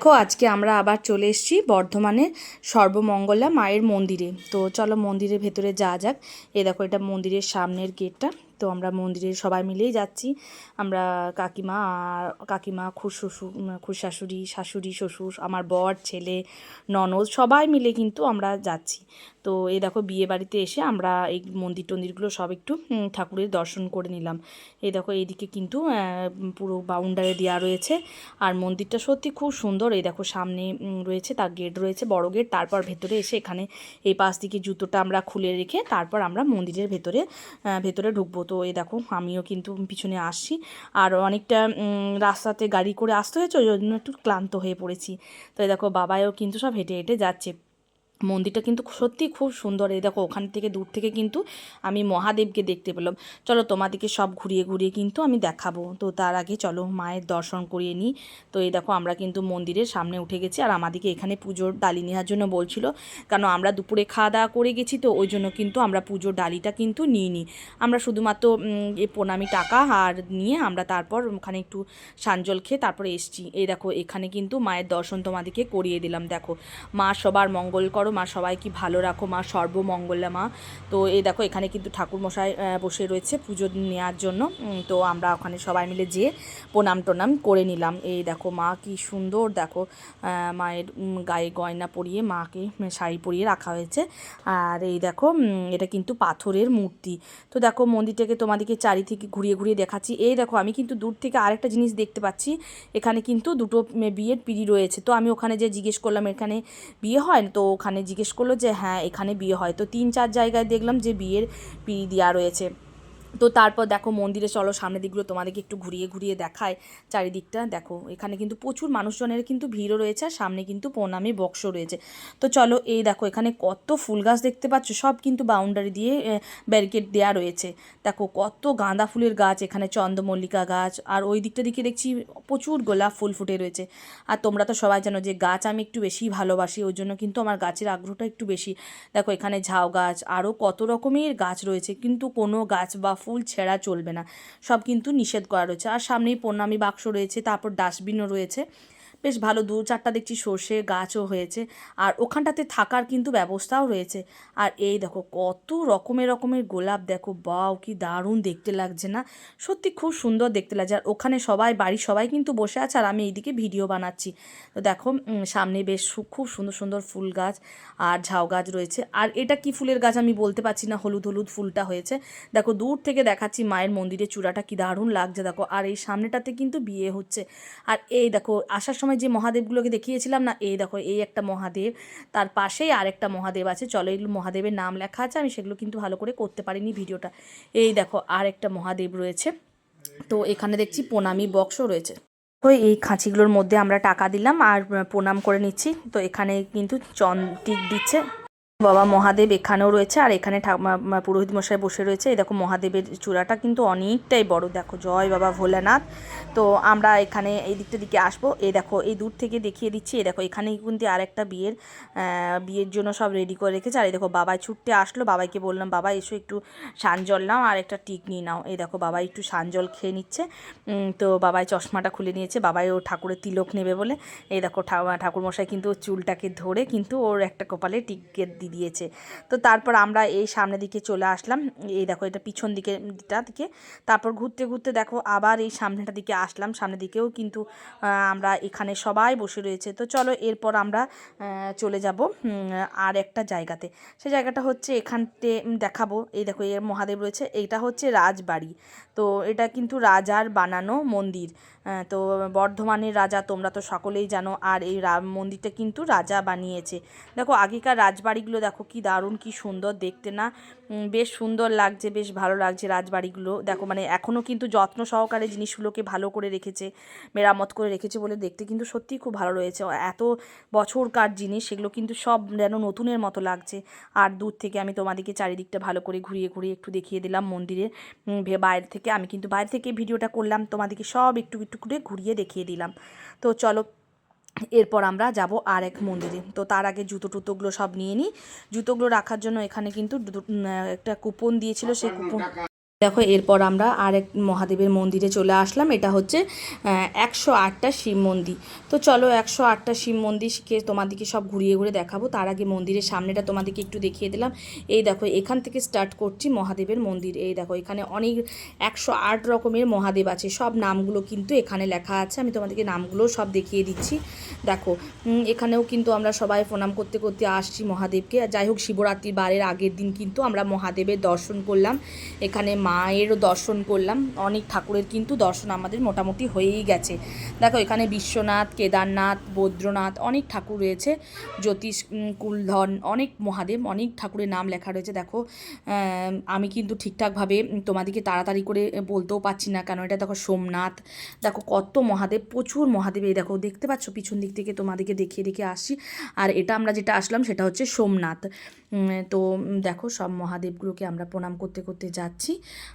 দেখো, আজকে আমরা আবার চলে এসেছি বর্ধমানে সর্বমঙ্গলা মায়ের মন্দিরে। তো চলো মন্দিরের ভেতরে যাওয়া যাক। এ দেখো, এটা মন্দিরের সামনের গেটটা তো আমরা মন্দিরে সবাই মিলেই যাচ্ছি। আমরা কাকিমা আর কাকিমা, খুশ শ্বশুর খুশ শাশুড়ি শাশুড়ি, শ্বশুর, আমার বর, ছেলে, ননদ সবাই মিলে কিন্তু আমরা যাচ্ছি। তো এই দেখো বিয়ে বাড়িতে এসে আমরা এই মন্দির টন্দিরগুলো সব একটু ঠাকুরের দর্শন করে নিলাম। এই দেখো এইদিকে কিন্তু পুরো বাউন্ডারি দেওয়া রয়েছে। আর মন্দিরটা সত্যি খুব সুন্দর। এই দেখো সামনে রয়েছে তার গেট রয়েছে, বড় গেট। তারপর ভেতরে এসে এখানে এই পাশ দিকে জুতোটা আমরা খুলে রেখে তারপর আমরা মন্দিরের ভেতরে ভেতরে ঢুকবো। তো এই দেখো, আমিও কিন্তু পিছনে আসছি। আর অনেকটা রাস্তাতে গাড়ি করে আসতে হয়েছে, ওই জন্য একটু ক্লান্ত হয়ে পড়েছি। তো এই দেখো বাবাও কিন্তু সব হেঁটে হেঁটে যাচ্ছে। মন্দিরটা কিন্তু সত্যি খুব সুন্দর। এই দেখো, ওখান থেকে দূর থেকে কিন্তু আমি মহাদেবকে দেখতে পেলাম। চলো তোমাদেরকে সব ঘুরিয়ে ঘুরিয়ে কিন্তু আমি দেখাবো। তো তার আগে চলো মায়ের দর্শন করিয়ে নিই। তো এই দেখো, আমরা কিন্তু মন্দিরের সামনে উঠে গেছি। আর আমাদেরকে এখানে পুজোর ডালি নেওয়ার জন্য বলছিল। কারণ আমরা দুপুরে খাওয়া দাওয়া করে গেছি, তো ওই জন্য কিন্তু আমরা পুজোর ডালিটা কিন্তু নিইনি। আমরা শুধুমাত্র এই প্রণামী টাকা আর নিয়ে আমরা তারপর ওখানে একটু সানজল খেয়ে তারপরে এসছি। এই দেখো, এখানে কিন্তু মায়ের দর্শন তোমাদেরকে করিয়ে দিলাম। দেখো, মা সবার মঙ্গল করো। মা সবাই কি ভালো রাখো, মা সর্বমঙ্গলা, মা। তো এই দেখো, এখানে কিন্তু ঠাকুরমশাই বসে রয়েছে পুজো নেওয়ার জন্য। তো আমরা ওখানে সবাই মিলে যেয়ে প্রণাম টনাম করে নিলাম। এই দেখো, মা কি সুন্দর দেখো মায়ের গায়ে গয়না পরিয়ে মাকে শাড়ি পরিয়ে রাখা হয়েছে। আর এই দেখো এটা কিন্তু পাথরের মূর্তি। তো দেখো, মন্দিরটাকে তোমাদেরকে চারি থেকে ঘুরিয়ে ঘুরিয়ে দেখাচ্ছি। এই দেখো, আমি কিন্তু দূর থেকে আরেকটা জিনিস দেখতে পাচ্ছি। এখানে কিন্তু দুটো বিয়ের পিড়ি রয়েছে। তো আমি ওখানে যে জিজ্ঞেস করলাম, এখানে বিয়ে হয়? তো ওখানে জিজ্ঞেস করল যে হ্যাঁ এখানে বিয়ে হয়। তো তিন চার জায়গায় দেখলাম যে বিয়ের পিড়ি দেওয়া রয়েছে। তো তারপর দেখো মন্দিরে চলো, সামনের দিকগুলো তোমাদেরকে একটু ঘুরিয়ে ঘুরিয়ে দেখায়। চারিদিকটা দেখো, এখানে কিন্তু প্রচুর মানুষজনের কিন্তু ভিড়ও রয়েছে, আর সামনে কিন্তু প্রণামী বক্স রয়েছে। তো চলো, এই দেখো এখানে কত ফুল গাছ দেখতে পাচ্ছ, সব কিন্তু বাউন্ডারি দিয়ে ব্যারিকেড দেওয়া রয়েছে। দেখো কত গাঁদা ফুলের গাছ, এখানে চন্দ্রমল্লিকা গাছ, আর ওই দিকটা দিকে দেখছি প্রচুর গোলাপ ফুল ফুটে রয়েছে। আর তোমরা তো সবাই জানো যে গাছ আমি একটু বেশি ভালোবাসি ওই জন্য কিন্তু আমার গাছের আগ্রহটা একটু বেশি। দেখো এখানে ঝাউ গাছ, আরও কত রকমের গাছ রয়েছে, কিন্তু কোনো গাছ বা ফুল ছেঁড়া চলবে না। সব কিন্তু নিষেধ করা রয়েছে। আর সামনেই প্রণামী বাক্স রয়েছে, তারপর ডাস্টবিনও রয়েছে। বেশ ভালো, দু চারটা দেখছি সর্ষে গাছও হয়েছে। আর ওখানটাতে থাকার কিন্তু ব্যবস্থাও রয়েছে। আর এই দেখো, কত রকমের রকমের গোলাপ, দেখো, বাও, কি দারুণ দেখতে লাগছে না? সত্যি খুব সুন্দর দেখতে লাগছে। আর ওখানে সবাই, বাড়ির সবাই কিন্তু বসে আছে আর আমি এইদিকে ভিডিও বানাচ্ছি। তো দেখো সামনে বেশ খুব সুন্দর সুন্দর ফুল গাছ আর ঝাউ গাছ রয়েছে। আর এটা কি ফুলের গাছ আমি বলতে পারছি না, হলুদ হলুদ ফুলটা হয়েছে। দেখো, দূর থেকে দেখাচ্ছি মায়ের মন্দিরের চূড়াটা কি দারুণ লাগছে, দেখো। আর এই সামনেটাতে কিন্তু বিয়ে হচ্ছে। আর এই দেখো, আসার সময় যে মহাদেবগুলোকে দেখিয়েছিলাম, না, এই দেখো, এই একটা মহাদেব, তার পাশেই আরেকটা মহাদেব আছে, চলো এগুলো মহাদেবের নাম লেখা আছে, আমি সেগুলো কিন্তু ভালো করে করতে পারিনি ভিডিওটা। এই দেখো আর একটা মহাদেব রয়েছে, তো এখানে দেখছি প্রণামী বক্সও রয়েছে। তো এই খাঁচিগুলোর মধ্যে আমরা টাকা দিলাম, আর প্রণাম করে নিচ্ছি, তো এখানে কিন্তু চন টিক দিচ্ছে। বাবা মহাদেব এখানেও রয়েছে, আর এখানে পুরোহিত মশাই বসে রয়েছে। এই দেখো মহাদেবের চূড়াটা কিন্তু অনেকটাই বড়। দেখো, জয় বাবা ভোলানাথ। তো আমরা এখানে এই দিকটা দিকে আসব। এই দেখো, এই দূর থেকে দেখিয়ে দিচ্ছি। এই দেখো এখানে কিন্তু আর একটা বিয়ের বিয়ের জন্য সব রেডি করে রেখেছে। আর এই দেখো বাবাই ছুটতে আসলো। বাবাইকে বললাম, বাবা, এসো একটু সানজল নাও আর একটা টিক নিয়ে নাও। এই দেখো বাবাই একটু সানজল খেয়ে নিচ্ছে। তো বাবাই চশমাটা খুলে নিয়েছে। বাবাই ও ঠাকুরের তিলক নেবে বলে। এই দেখো, ঠা- ঠাকুরমশাই কিন্তু চুলটাকে ধরে কিন্তু ওর একটা কপালে টিকে দিয়ে দিয়েছে। তো তারপর আমরা এই সামনের দিকে চলে আসলাম। এই দেখো, এটা পিছন দিকে দিকে। তারপর ঘুরতে ঘুরতে দেখো, আবার এই সামনেটা দিকে আসলাম। সামনের দিকেও কিন্তু আমরা এখানে সবাই বসে রয়েছে। তো চলো, এরপর আমরা চলে যাব আর একটা জায়গাতে। সে জায়গাটা হচ্ছে এখানতে দেখাবো। এই দেখো, এর মহাদেব রয়েছে। এটা হচ্ছে রাজবাড়ি। তো এটা কিন্তু রাজার বানানো মন্দির। তো বর্ধমানের রাজা তোমরা তো সকলেই জানো, আর এই মন্দিরটা কিন্তু রাজা বানিয়েছে। দেখো, আগেকার রাজবাড়িগুলো দেখো কি দারুণ, কি সুন্দর দেখতে না? বেশ সুন্দর লাগছে, বেশ ভালো লাগছে রাজবাড়িগুলো। দেখো মানে এখনও কিন্তু যত্ন সহকারে জিনিসগুলোকে ভালো করে রেখেছে, মেরামত করে রেখেছে বলে দেখতে কিন্তু সত্যিই খুব ভালো রয়েছে। এত বছরকার জিনিস, সেগুলো কিন্তু সব যেন নতুনের মতো লাগছে। আর দূর থেকে আমি তোমাদেরকে চারিদিকটা ভালো করে ঘুরিয়ে ঘুরিয়ে একটু দেখিয়ে দিলাম মন্দিরে ভে- বাইরে থেকে আমি কিন্তু বাইরে থেকে ভিডিওটা করলাম, তোমাদেরকে সব একটু একটু করে ঘুরিয়ে দেখিয়ে দিলাম। তো চলো, এরপর আমরা যাব আর এক মন্দিরে। তো তার আগে জুতো টুতোগুলো সব নিয়ে নিই। জুতোগুলো রাখার জন্য এখানে কিন্তু একটা কুপন দিয়েছিল, সেই কুপন দেখো, এরপর আমরা আরেক মহাদেবের মন্দিরে চলে আসলাম। এটা হচ্ছে একশো আটটা শিব মন্দির। তো চলো, একশো আটটা শিব মন্দিরকে তোমাদেরকে সব ঘুরিয়ে ঘুরে দেখাবো। তার আগে মন্দিরের সামনেটা তোমাদেরকে একটু দেখিয়ে দিলাম। এই দেখো, এখান থেকে স্টার্ট করছি মহাদেবের মন্দির। এই দেখো, এখানে অনেক, একশো আট রকমের মহাদেব আছে। সব নামগুলো কিন্তু এখানে লেখা আছে। আমি তোমাদেরকে নামগুলো সব দেখিয়ে দিচ্ছি। দেখো এখানেও কিন্তু আমরা সবাই প্রণাম করতে করতে আসছি মহাদেবকে। যাই হোক, শিবরাত্রির বারের আগের দিন কিন্তু আমরা মহাদেবের দর্শন করলাম। এখানে মায়েরও দর্শন করলাম। অনেক ঠাকুরের কিন্তু দর্শন আমাদের মোটামুটি হয়েই গেছে। দেখো, এখানে বিশ্বনাথ, কেদারনাথ, বদ্রনাথ অনেক ঠাকুর রয়েছে। জ্যোতিষ কুলধন, অনেক মহাদেব, অনেক ঠাকুরের নাম লেখা রয়েছে। দেখো আমি কিন্তু ঠিকঠাকভাবে তোমাদেরকে তাড়াতাড়ি করে বলতেও পারছি না কেন? এটা দেখো সোমনাথ। দেখো, কত মহাদেব, প্রচুর মহাদেব। এই দেখো, দেখতে পাচ্ছ? পিছন দিক থেকে তোমাদেরকে দেখিয়ে দেখে আসছি। আর এটা আমরা যেটা আসলাম, সেটা হচ্ছে সোমনাথ। তো দেখো সব মহাদেবগুলোকে আমরা প্রণাম করতে করতে যাচ্ছি।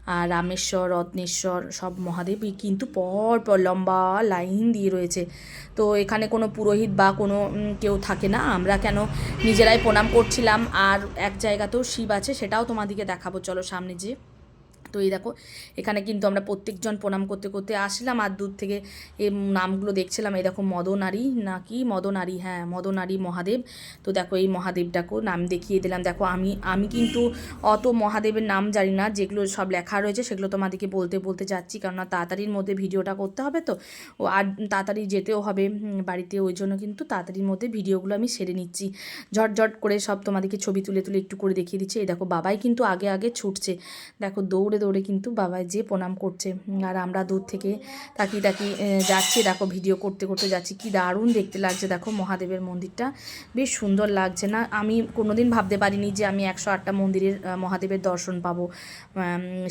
আর রামেশ্বর, রত্নেশ্বর সব মহাদেবই কিন্তু পর পর লম্বা লাইন দিয়ে রয়েছে। তো এখানে কোনো পুরোহিত বা কোনো কেউ থাকে না। আমরা কেন নিজেরাই প্রণাম করছিলাম। আর এক জায়গাতেও শিব আছে, সেটাও তোমাদেরকে দেখাবো। চলো সামনে যে তো এই দেখো, এখানে কিন্তু আমরা প্রত্যেকজন প্রণাম করতে করতে আসলাম আর দূর থেকে এই নামগুলো দেখছিলাম। এই দেখো মদনারী নাকি? মদনারী হ্যাঁ মদনারী মহাদেব। তো দেখো এই মহাদেবটাকেও নাম দেখিয়ে দিলাম। দেখো আমি আমি কিন্তু অত মহাদেবের নাম জানি না, যেগুলো সব লেখা রয়েছে সেগুলো তোমাদেরকে বলতে বলতে যাচ্ছি। কেননা তাড়াতাড়ির মধ্যে ভিডিওটা করতে হবে তো। ও আর তাড়াতাড়ি যেতেও হবে বাড়িতে, ওই জন্য কিন্তু তাড়াতাড়ির মধ্যে ভিডিওগুলো আমি সেরে নিচ্ছি। ঝটঝট করে সব তোমাদেরকে ছবি তুলে তুলে একটু করে দেখিয়ে দিচ্ছি। এই দেখো বাবাই কিন্তু আগে আগে ছুটছে। দেখো দৌড়ে দৌড়ে কিন্তু বাবাই যে প্রণাম করছে। আর আমরা দূর থেকে তাকিয়ে তাকি যাচ্ছি। দেখো ভিডিও করতে করতে যাচ্ছি। কি দারুণ দেখতে লাগছে। দেখো মহাদেবের মন্দিরটা। বেশ সুন্দর লাগছে না? আমি কোনোদিন ভাবতে পারিনি যে আমি একশো আটটা মন্দিরের মহাদেবের দর্শন পাবো।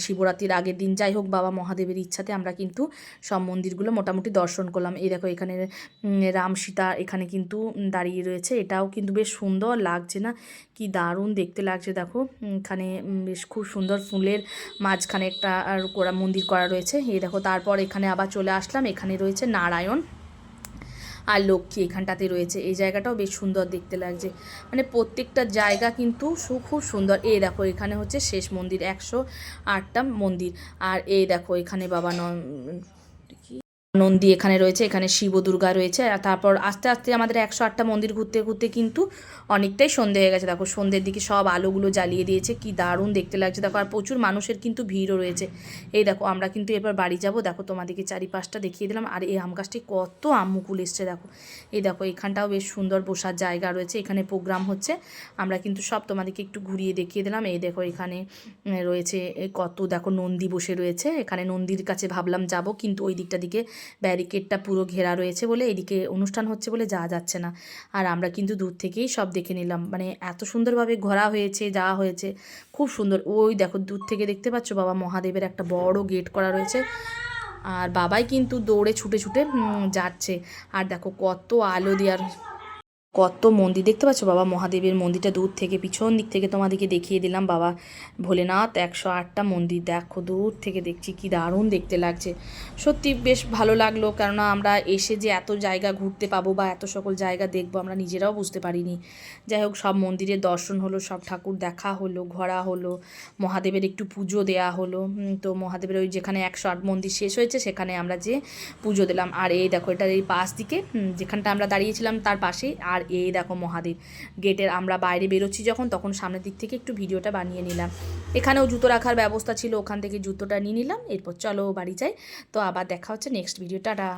শিবরাত্রির আগের দিন। যাই হোক, বাবা মহাদেবের ইচ্ছাতে আমরা কিন্তু সব মন্দিরগুলো মোটামুটি দর্শন করলাম। এই দেখো এখানে রাম সীতা এখানে কিন্তু দাঁড়িয়ে রয়েছে। এটাও কিন্তু বেশ সুন্দর লাগছে না? কি দারুণ দেখতে লাগছে। দেখো এখানে বেশ খুব সুন্দর ফুলের মাঝখানে একটা, আর করা মন্দির করা রয়েছে। এই দেখো, তারপর এখানে আবার চলে আসলাম। এখানে রয়েছে নারায়ণ আর লক্ষ্মী। এখানটাতে রয়েছে। এই জায়গাটাও বেশ সুন্দর দেখতে লাগছে। মানে প্রত্যেকটা জায়গা কিন্তু খুব সুন্দর। এই দেখো, এখানে হচ্ছে শেষ মন্দির, একশো আটটা মন্দির। আর এই দেখো, এখানে বাবা ন- নন্দী এখানে রয়েছে, এখানে শিব দুর্গা রয়েছে আর তারপর আস্তে আস্তে আমাদের একশো আটটা মন্দির ঘুরতে ঘুরতে কিন্তু অনেকটাই সন্ধে হয়ে গেছে। দেখো সন্ধ্যের দিকে সব আলোগুলো জ্বালিয়ে দিয়েছে, কি দারুণ দেখতে লাগছে। দেখো আর প্রচুর মানুষের কিন্তু ভিড়ও রয়েছে। এই দেখো আমরা কিন্তু এবার বাড়ি যাব। দেখো তোমাদেরকে চারিপাশটা দেখিয়ে দিলাম আর এই আম গাছটি কত আম মুকুল এসছে দেখো। এই দেখো এখানটাও বেশ সুন্দর বসার জায়গা রয়েছে, এখানে প্রোগ্রাম হচ্ছে। আমরা কিন্তু সব তোমাদেরকে একটু ঘুরিয়ে দেখিয়ে দিলাম। এই দেখো এখানে রয়েছে কত দেখো নন্দী বসে রয়েছে। এখানে নন্দীর কাছে ভাবলাম যাব কিন্তু ওই দিকটা দিকে ব্যারিকেডটা পুরো ঘেরা রয়েছে বলে এদিকে অনুষ্ঠান হচ্ছে বলে যাওয়া যাচ্ছে না। আর আমরা কিন্তু দূর থেকেই সব দেখে নিলাম। মানে এত সুন্দরভাবে ঘোরা হয়েছে, যাওয়া হয়েছে, খুব সুন্দর। ওই দেখো, দূর থেকে দেখতে পাচ্ছ বাবা মহাদেবের একটা বড় গেট করা রয়েছে। আর বাবাই কিন্তু দৌড়ে ছুটে ছুটে যাচ্ছে। আর দেখো কত আলো দেওয়ার কত মন্দির দেখতে পাচ্ছ? বাবা, মহাদেবের মন্দিরটা দূর থেকে, পিছন দিক থেকে তোমাদেরকে দেখিয়ে দিলাম। বাবা, ভোলেনাথ, একশো আটটা মন্দির, দেখো, দূর থেকে দেখছি, কি দারুণ দেখতে লাগছে। সত্যি বেশ ভালো লাগল, কেননা আমরা এসে যে এত জায়গা ঘুরতে পাবো বা এত সকল জায়গা দেখব, আমরা নিজেরাও বুঝতে পারিনি। যাই হোক, সব মন্দিরের দর্শন হলো, সব ঠাকুর দেখা হলো, ঘোরা হলো, মহাদেবের একটু পুজো দেয়া হলো। তো মহাদেবের ওই যেখানে একশো আট মন্দির শেষ হয়েছে, সেখানে আমরা যে পুজো দিলাম। আর এই দেখো, এটার এই পাশ দিকে যেখানটা আমরা দাঁড়িয়েছিলাম, তার পাশেই, আর এই দেখো মহাদেব। গেটের আমরা বাইরে বেরোচ্ছি যখন, তখন সামনের দিক থেকে একটু ভিডিওটা বানিয়ে নিলাম। এখানেও জুতো রাখার ব্যবস্থা ছিল, ওখান থেকে জুতোটা নিয়ে নিলাম, এরপর চলো বাড়ি যাই। তো আবার দেখা হচ্ছে নেক্সট ভিডিও, টাটা।